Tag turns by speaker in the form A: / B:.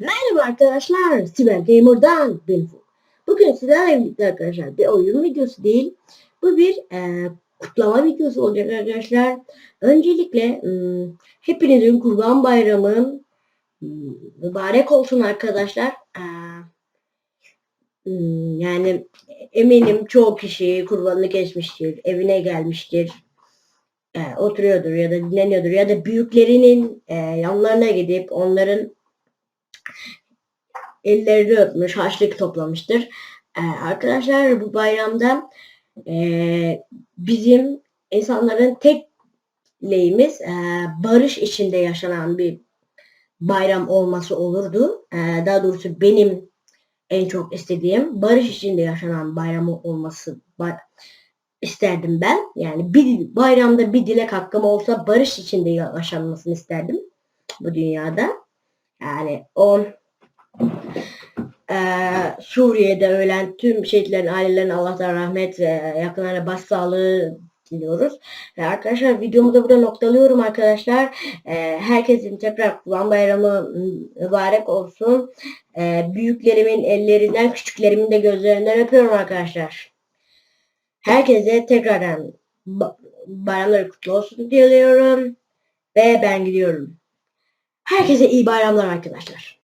A: Merhaba arkadaşlar, Sibel Gamer'dan ben. Bugün sizlerle birlikte arkadaşlar bir oyun videosu değil, bu bir e, kutlama videosu olacak arkadaşlar. Öncelikle hmm, hepinizin Kurban Bayramı hmm, mübarek olsun arkadaşlar. E, hmm, yani eminim çoğu kişi kurbanını kesmiştir, evine gelmiştir, e, oturuyordur ya da dinleniyordur ya da büyüklerinin e, yanlarına gidip onların ellerini öpmüş, harçlık toplamıştır. Ee, arkadaşlar bu bayramda e, bizim insanların tek dileğimiz e, barış içinde yaşanan bir bayram olması olurdu. E, daha doğrusu benim en çok istediğim barış içinde yaşanan bayramı olması ba- isterdim ben. Yani bir bayramda bir dilek hakkım olsa barış içinde yaşanmasını isterdim bu dünyada. Yani o eee, Suriye'de ölen tüm şehitlerin ailelerine Allah'tan rahmet ve yakınlarına başsağlığı diliyoruz. Ve arkadaşlar videomu da burada noktalıyorum arkadaşlar. Eee, herkesin tekrar Kurban Bayramı mübarek olsun. Eee, büyüklerimin ellerinden, küçüklerimin de gözlerinden öpüyorum arkadaşlar. Herkese tekrardan ba- bayramları kutlu olsun diliyorum. Ve ben gidiyorum. Herkese iyi bayramlar arkadaşlar.